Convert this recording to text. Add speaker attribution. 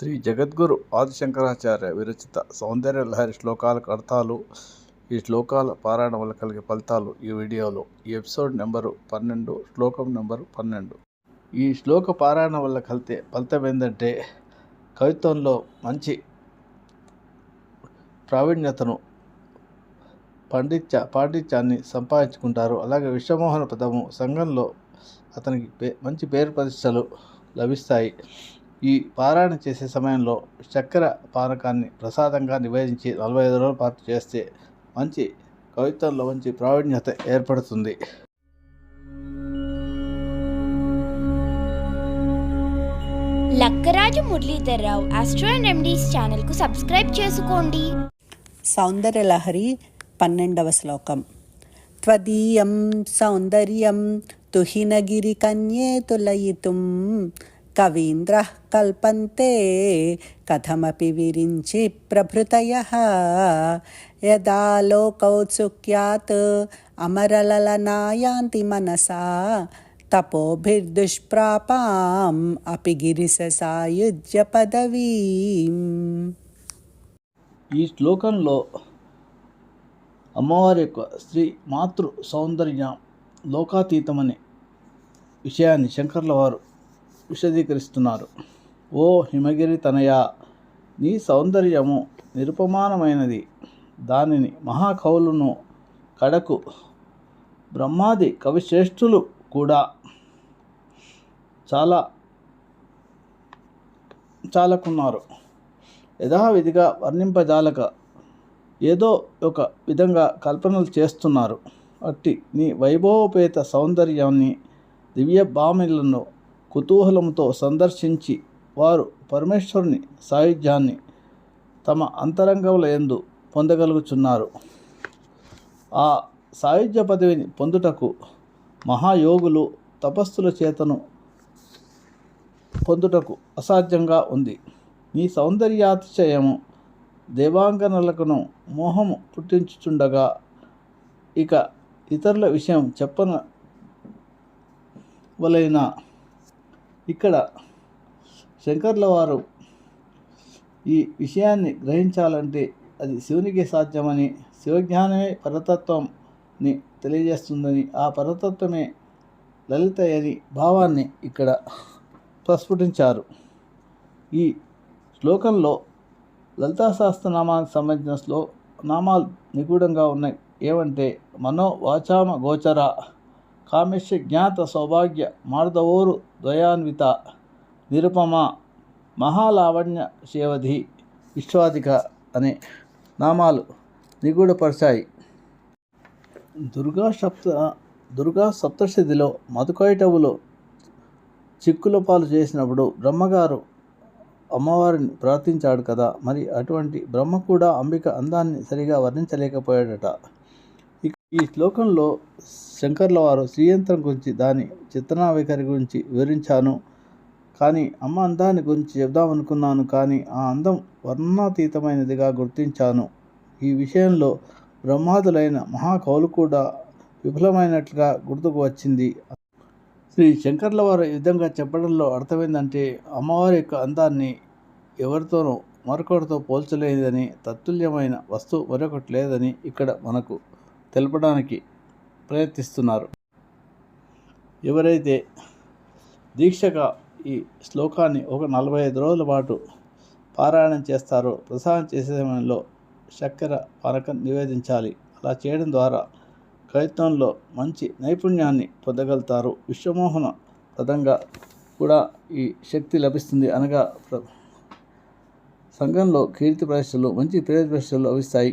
Speaker 1: శ్రీ జగద్గురు ఆదిశంకరాచార్య విరచిత సౌందర్య లహరి శ్లోకాలకు అర్థాలు. ఈ శ్లోకాల పారాయణ వల్ల కలిగే ఫలితాలు ఈ వీడియోలో. ఈ ఎపిసోడ్ నెంబరు పన్నెండు శ్లోకం నెంబరు పన్నెండు. ఈ శ్లోక పారాయణ వల్ల కలితే ఫలితం ఏంటంటే కవిత్వంలో మంచి ప్రావీణ్యతను పండిత్య పాండిత్యాన్ని సంపాదించుకుంటారు. అలాగే విశ్వమోహన పదము సంఘంలో అతనికి పే మంచి పేరు ప్రతిష్టలు లభిస్తాయి. ఈ పారాయణ చేసే సమయంలో చక్కెర పానకాన్ని ప్రసాదంగా నివేదించి నలభై ఐదు రోజుల పాటు చేస్తే మంచి కవిత్వంలో మంచి ప్రావీణ్యత ఏర్పడుతుంది.
Speaker 2: Lakkaraju Muralidhar Rao astro and remedies ఛానల్కు సబ్స్క్రైబ్ చేసుకోండి.
Speaker 3: సౌందర్యలహరి పన్నెండవ శ్లోకం. త్వదీయం సౌందర్యం తుహినగిరికన్యే తులయితుం కవీంద్ర కల్పంతే కథమపి విరించి ప్రభృతయ. యదా లోకౌత్సుక్యాత్ అమరలలనాయాంతి మనసా తపోభిర్దుష్ప్రాపాం అపి గిరిస పదవీ.
Speaker 1: ఈ శ్లోకంలో అమ్మవారి యొక్క స్త్రీ మాతృ సౌందర్య లోకాతీతమనే విషయాన్ని శంకర్ల వారు విశదీకరిస్తున్నారు. ఓ హిమగిరి తనయ నీ సౌందర్యము నిరుపమానమైనది. దానిని మహాకవులను కడకు. బ్రహ్మాది కవిశ్రేష్ఠులు కూడా చాలా చాలకున్నారు. యథావిధిగా వర్ణింపజాలక ఏదో ఒక విధంగా కల్పనలు చేస్తున్నారు. అట్టి నీ వైభవోపేత సౌందర్యాన్ని దివ్య భామిలను కుతూహలంతో సందర్శించి వారు పరమేశ్వరుని సాయుధ్యాన్ని తమ అంతరంగముల ఎందు పొందగలుగుచున్నారు. ఆ సాయుధ్య పదవిని పొందుటకు మహాయోగులు తపస్సుల చేతను పొందుటకు అసాధ్యంగా ఉంది. నీ సౌందర్యాతిశయము దేవాంగనలకును మోహము పుట్టించుచుండగా ఇక ఇతరుల విషయం చెప్పన వలైన ఇక్కడ శంకర్ల వారు ఈ విషయాన్ని గ్రహించాలంటే అది శివునికి సాధ్యమని శివజ్ఞానమే పరతత్వంని తెలియజేస్తుందని ఆ పరతత్వమే లలిత అని భావాన్ని ఇక్కడ ప్రస్ఫుటించారు. ఈ శ్లోకంలో లలితా సహస్రనామానికి సంబంధించిన శ్లో నామాలు నిగూఢంగా ఉన్నాయి. ఏమంటే మనో వాచామ గోచర కామేశ్య జ్ఞాత సౌభాగ్య మార్దవోరు ద్వయాన్విత నిరుపమ మహాలావణ్య శేవధి విశ్వాధిక అనే నామాలు నిగూఢపరిచాయి. దుర్గా సప్త దుర్గా సప్తశతిలో మధుకైటవులో చిక్కుల పాలు చేసినప్పుడు బ్రహ్మగారు అమ్మవారిని ప్రార్థించాడు కదా మరి అటువంటి బ్రహ్మ కూడా అంబిక అందాన్ని సరిగా వర్ణించలేకపోయాడట. ఈ శ్లోకంలో శంకర్ల వారు శ్రీయంత్రం గురించి దాని చిత్రనావికరి గురించి వివరించాను. కానీ అమ్మ అందాన్ని గురించి చెప్దామనుకున్నాను కానీ ఆ అందం వర్ణాతీతమైనదిగా గుర్తించాను. ఈ విషయంలో బ్రహ్మాదులైన మహాకవులు కూడా విఫలమైనట్లుగా గుర్తుకు వచ్చింది. శ్రీ శంకర్ల వారు ఈ విధంగా చెప్పడంలో అర్థమైందంటే అమ్మవారి యొక్క అందాన్ని ఎవరితోనూ మరొకరితో పోల్చలేదని తత్తుల్యమైన వస్తువు మరొకటి లేదని ఇక్కడ మనకు తెలపడానికి ప్రయత్నిస్తున్నారు. ఎవరైతే దీక్షగా ఈ శ్లోకాన్ని ఒక నలభై ఐదు రోజుల పాటు పారాయణం చేస్తారో ప్రసాదం చేసే సమయంలో చక్కెర పానకం నివేదించాలి. అలా చేయడం ద్వారా కవిత్వంలో మంచి నైపుణ్యాన్ని పొందగలుగుతారు. విశ్వమోహన పదంగా కూడా ఈ శక్తి లభిస్తుంది అనగా సంఘంలో కీర్తి ప్రదర్శనలు మంచి పేరు ప్రదర్శనలు లభిస్తాయి.